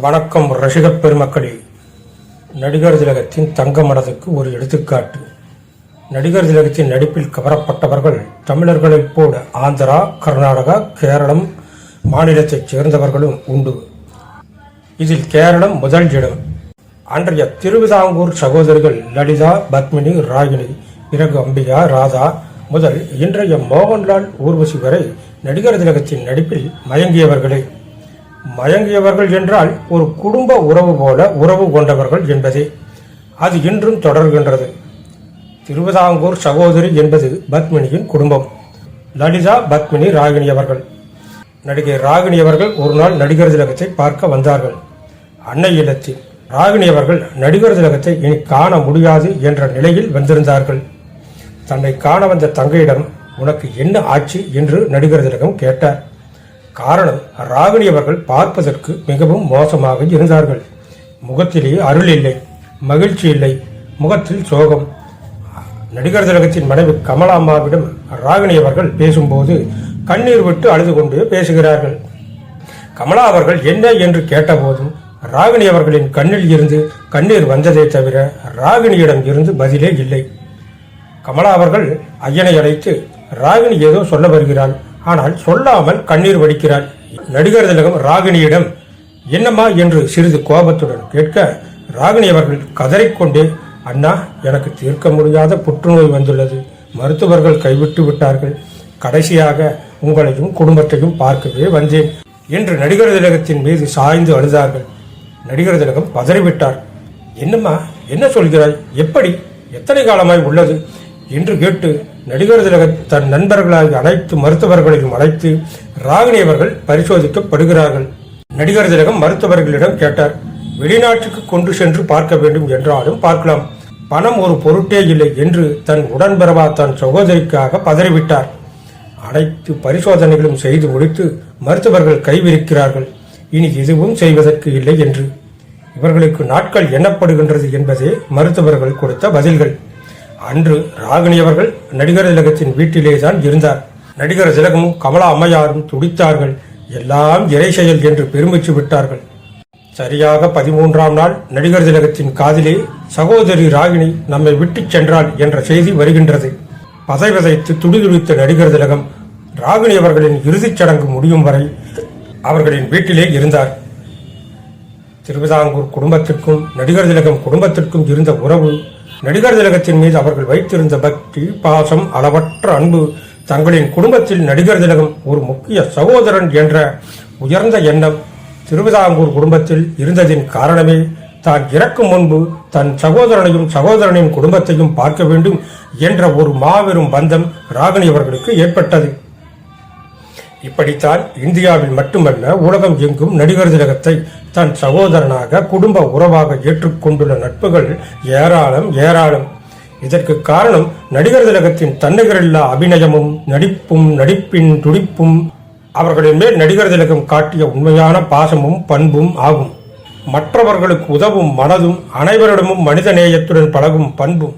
வணக்கம் ரசிகப் பெருமக்களே. நடிகர் திலகத்தின் தங்க மனதுக்கு ஒரு எடுத்துக்காட்டு. நடிகர் திலகத்தின் நடிப்பில் கவரப்பட்டவர்கள் தமிழர்களைப் போல ஆந்திரா கர்நாடகா கேரளம் மாநிலத்தைச் சேர்ந்தவர்களும் உண்டு. இதில் கேரளம் முதல் இடம். அன்றைய திருவிதாங்கூர் சகோதரிகள் லலிதா பத்மினி ராகினி பிறகு அம்பிகா ராதா முதல் இன்றைய மோகன்லால் ஊர்வசி வரை நடிகர் திலகத்தின் நடிப்பில் மயங்கியவர்களே. மயங்கியவர்கள் என்றால் ஒரு குடும்ப உறவு போல உறவு கொண்டவர்கள் என்பதே. அது இன்றும் தொடர்கின்றது. திருவிதாங்கூர் சகோதரி என்பது பத்மினியின் குடும்பம். லலிதா பத்மினி ராகினி அவர்கள். நடிகை ராகினி அவர்கள் ஒரு நாள் நடிகர் திலகத்தை பார்க்க வந்தார்கள். அன்னை இல்லத்தில் ராகினி அவர்கள் நடிகர் திலகத்தை இனி காண முடியாது என்ற நிலையில் வந்திருந்தார்கள். தன்னை காண வந்த தங்கையிடம் உனக்கு என்ன ஆச்சு? என்று நடிகர் திலகம் கேட்டார். காரணம் ராகினி அவர்கள் பார்ப்பதற்கு மிகவும் மோசமாக இருந்தார்கள். முகத்திலே அருள் இல்லை மகிழ்ச்சி இல்லை முகத்தில் சோகம். நடிகர் திலகத்தின் மனைவி கமலாம்மாவிடம் ராகினி அவர்கள் பேசும்போது கண்ணீர் விட்டு அழுது கொண்டு பேசுகிறார்கள். கமலா அவர்கள் என்ன என்று கேட்டபோதும் ராகினி அவர்களின் கண்ணில் இருந்து கண்ணீர் வந்ததே தவிர ராகினியிடம் இருந்து பதிலே இல்லை. கமலா அவர்கள் ஐயனை அழைத்து ராகினி ஏதோ சொல்ல வருகிறான் ஆனால் சொல்லாமல் கண்ணீர் வடிக்கிறார். நடிகர் திலகம் ராகினியிடம் என்னம்மா? என்று சிறிது கோபத்துடன் கேட்க ராகினி அவர்கள் கதறிக்கொண்டே அண்ணா எனக்கு தீர்க்க முடியாத புற்றுநோய் வந்துள்ளது. மருத்துவர்கள் கைவிட்டு விட்டார்கள். கடைசியாக உங்களையும் குடும்பத்தையும் பார்க்கவே வந்தேன் என்று நடிகர் திலகத்தின் மீது சாய்ந்து அழுதார்கள். நடிகர் திலகம் பதறிவிட்டார். என்னம்மா? என்ன சொல்கிறாய்? எப்படி? எத்தனை காலமாய் உள்ளது? என்று கேட்டு நடிகர் திலகத் தன் நண்பர்களாகிய அனைத்து மருத்துவர்களையும் அழைத்து ராகினி அவர்கள் பரிசோதிக்கப்படுகிறார்கள். நடிகர் திலகம் மருத்துவர்களிடம் கேட்டார் வெளிநாட்டுக்கு கொண்டு சென்று பார்க்க வேண்டும் என்றாலும் பார்க்கலாம். பணம் ஒரு பொருட்டே இல்லை என்று தன் உடன்பிறவா தன் சகோதரிக்காக பதறிவிட்டார். அனைத்து பரிசோதனைகளும் செய்து முடித்து மருத்துவர்கள் கைவிரிக்கிறார்கள். இனி எதுவும் செய்வதற்கு இல்லை என்று. இவர்களுக்கு நாட்கள் எண்ணப்படுகின்றது என்பதே மருத்துவர்கள் கொடுத்த பதில்கள். அன்று ராகினி அவர்கள் நடிகர் திலகத்தின் வீட்டிலே தான் இருந்தார். நடிகர் திலகமும் கமலா அம்மையாரும் துடித்தார்கள். எல்லாம் இறை செயல் என்று பெருமிச்சு விட்டார்கள். சரியாக பதிமூன்றாம் நாள் நடிகர் திலகத்தின் காதிலே சகோதரி ராகினி நம்மை விட்டுச் சென்றாள் என்ற செய்தி வருகின்றது. பதை விதைத்து துடிதுடித்த நடிகர் திலகம் ராகினி அவர்களின் இறுதிச் சடங்கு முடியும் வரை அவர்களின் வீட்டிலே இருந்தார். திருவிதாங்கூர் குடும்பத்திற்கும் நடிகர் திலகம் குடும்பத்திற்கும் இருந்த உறவு நடிகர் திலகத்தின் மீது அவர்கள் வைத்திருந்த பக்தி பாசம் அளவற்ற அன்பு தங்களின் குடும்பத்தில் நடிகர் திலகம் ஒரு முக்கிய சகோதரன் என்ற உயர்ந்த எண்ணம் திருவிதாங்கூர் குடும்பத்தில் இருந்ததின் காரணமே தான் இறக்கும் முன்பு தன் சகோதரனையும் சகோதரனின் குடும்பத்தையும் பார்க்க வேண்டும் என்ற ஒரு மாபெரும் பந்தம் ராகினி அவர்களுக்கு ஏற்பட்டது. இப்படித்தான் இந்தியாவில் மட்டுமல்ல உலகம் எங்கும் நடிகர் திலகத்தை தன் சகோதரனாக குடும்ப உறவாக ஏற்றுக்கொண்டுள்ள நட்புகள் ஏராளம் ஏராளம். இதற்கு காரணம் நடிகர் திலகத்தின் தன்னிகரில்லா அபிநயமும் நடிப்பும் நடிப்பின் துடிப்பும் அவர்களின் மேல் நடிகர் திலகம் காட்டிய உண்மையான பாசமும் பண்பும் ஆகும். மற்றவர்களுக்கு உதவும் மனதும் அனைவரிடமும் மனித நேயத்துடன் பழகும் பண்பும்.